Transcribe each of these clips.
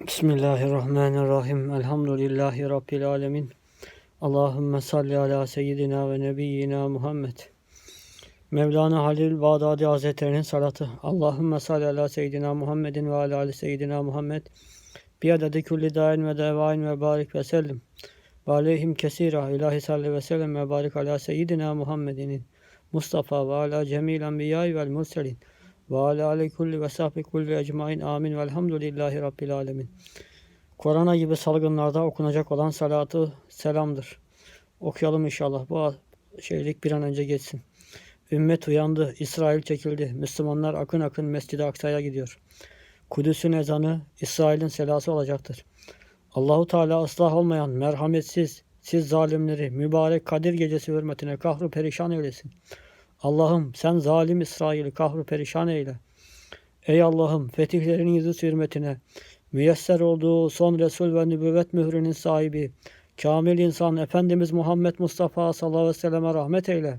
Bismillahirrahmanirrahim. Elhamdülillahi Rabbil alemin. Allahümme salli ala seyyidina ve nebiyyina Muhammed. Mevlana Halil Bağdadi Hazretleri'nin salatı. Allahümme salli ala seyyidina Muhammedin ve ala ali seyyidina Muhammed. Bi adedi kulli dain ve devain ve barik ve sellim. Ve aleyhim kesira. İlahi salli ve sellem ve barik ala seyyidina Muhammedin. Mustafa ve ala cemil enbiyayı vel murselin. Ve ala ali kulli ve sahbi kulli ecmain amin velhamdülillahi rabbil alemin. Korona gibi salgınlarda okunacak olan salatı selamdır. Okuyalım inşallah. Bu şeylik bir an önce geçsin. Ümmet uyandı. İsrail çekildi. Müslümanlar akın akın Mescid-i Aksa'ya gidiyor. Kudüs'ün ezanı İsrail'in selası olacaktır. Allahu Teala ıslah olmayan, merhametsiz, siz zalimleri mübarek Kadir gecesi hürmetine kahru perişan eylesin. Allah'ım sen zalim İsrail'i kahru perişan eyle. Ey Allah'ım fetihlerin yüzü hürmetine müyesser olduğu son Resul ve nübüvvet mührünün sahibi kamil insan Efendimiz Muhammed Mustafa sallallahu aleyhi ve selleme rahmet eyle.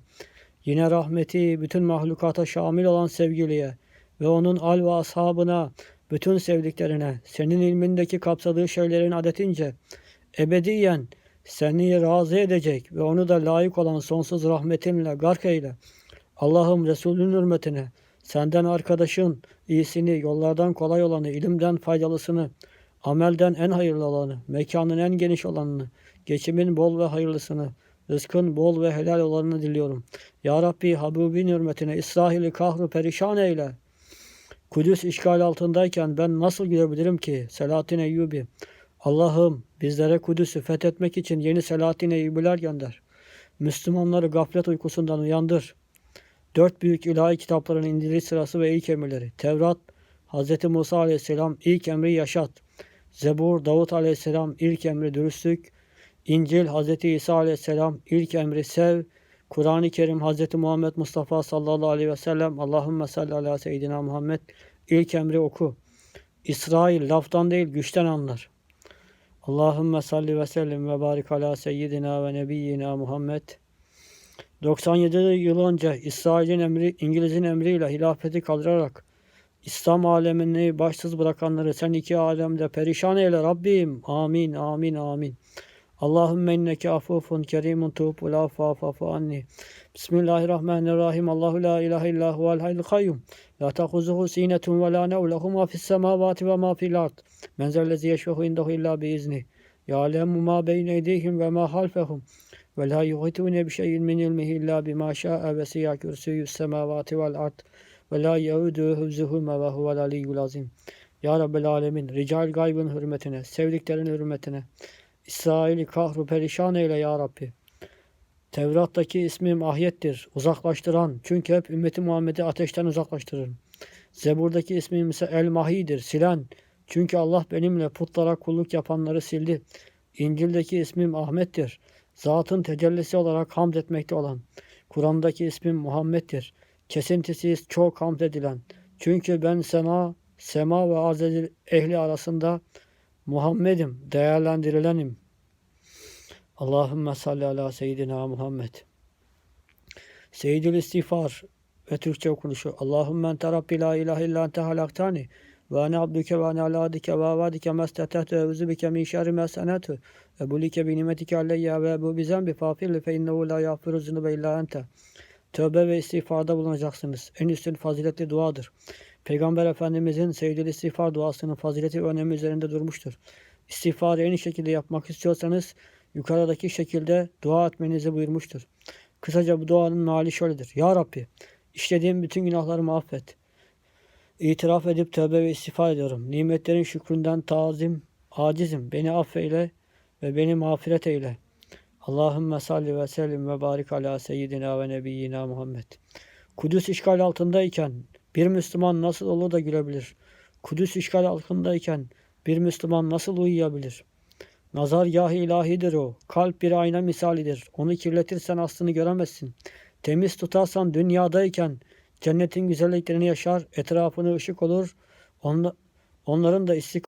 Yine rahmeti bütün mahlukata şamil olan sevgiliye ve onun al ve ashabına, bütün sevdiklerine, senin ilmindeki kapsadığı şeylerin adetince ebediyen seni razı edecek ve onu da layık olan sonsuz rahmetinle gark eyle. Allah'ım Resulün hürmetine senden arkadaşın iyisini, yollardan kolay olanı, ilimden faydalısını, amelden en hayırlı olanı, mekanın en geniş olanını, geçimin bol ve hayırlısını, rızkın bol ve helal olanını diliyorum. Ya Rabbi Habibin hürmetine İsrail'i kahru perişan eyle. Kudüs işgal altındayken ben nasıl gidebilirim ki? Selahattin Eyyubi. Allah'ım bizlere Kudüs'ü fethetmek için yeni Selahattin Eyyubiler gönder. Müslümanları gaflet uykusundan uyandır. Dört büyük ilahi kitapların indiriş sırası ve ilk emirleri. Tevrat, Hz. Musa aleyhisselam ilk emri yaşat. Zebur, Davut aleyhisselam ilk emri dürüstlük. İncil, Hz. İsa aleyhisselam ilk emri sev. Kur'an-ı Kerim, Hz. Muhammed Mustafa sallallahu aleyhi ve sellem Allahümme salli ala seyyidina Muhammed ilk emri oku. İsrail laftan değil güçten anlar. Allahümme salli ve sellim ve barik ala seyyidina ve nebiyyina Muhammed. 97 yıl önce İsrail'in emri, İngiliz'in emriyle hilafeti kaldırarak İslam alemini başsız bırakanları sen iki alemde perişan eyle Rabbim. Amin, amin, amin. Allahümme inneke afufun kerimun tuğbu la fafafu anni. Bismillahirrahmanirrahim. Allahu la ilahe illa huvel hayyul kayyum. La takuzuhu sinetun ve la nevlehu ma fis ve ma fil ard. Men zellezi yeşvehu indahu illa biizni. Ya'lemu ma beyne eydihim ve ma halfehum. Ve la yuhitune bi şeyin min ilmihi illa bima şa'a ve siyah kürsüyü semavati vel ard. Ve la yaudu hüvzuhuma ve huvel aliyyul azim. Ya Rabbel hürmetine, sevdiklerin hürmetine, kahru perişan eyle ya Rabbi. Tevrat'taki ismim ahyettir, uzaklaştıran. Çünkü hep ümmeti Muhammed'i ateşten uzaklaştırırım. Zebur'daki ismim ise El Mahi'dir, silen. Çünkü Allah benimle putlara kulluk yapanları sildi. İncil'deki ismim Ahmet'tir. Zatın tecellisi olarak hamd etmekte olan. Kur'an'daki ismim Muhammed'dir. Kesintisiz çok hamd edilen. Çünkü ben sena, sema ve arz ehli arasında Muhammed'im, değerlendirilenim. Allahümme salli ala seyyidina Muhammed. Seyyidül istiğfar ve Türkçe okunuşu. Allahümme ente rabbi la ilahe illa ente halaktani ve ene abdüke ve ene aladike ve avadike mestetehtu ve uzubike min şerri mesenetu ve bulike bi nimetike aleyye ve bu bizem bi fafirli fe innehu la yağfiru zunube illa ente. Tövbe ve istiğfarda bulunacaksınız. En üstün faziletli duadır. Peygamber Efendimizin sevgili istiğfar duasının fazileti ve önemi üzerinde durmuştur. İstiğfarı en iyi şekilde yapmak istiyorsanız yukarıdaki şekilde dua etmenizi buyurmuştur. Kısaca bu duanın meali şöyledir. Ya Rabbi işlediğim bütün günahlarımı affet. İtiraf edip tövbe ve istiğfar ediyorum. Nimetlerin şükründen tazim, acizim. Beni affeyle ve beni mağfiret eyle. Allahümme salli ve sellim ve barik ala seyyidina ve nebiyyina Muhammed. Kudüs işgal altındayken bir Müslüman nasıl olur da gülebilir? Kudüs işgal altındayken bir Müslüman nasıl uyuyabilir? Nazar yahi ilahidir o. Kalp bir ayna misalidir. Onu kirletirsen aslını göremezsin. Temiz tutarsan dünyadayken cennetin güzelliklerini yaşar, etrafını ışık olur. Onla, onların da istik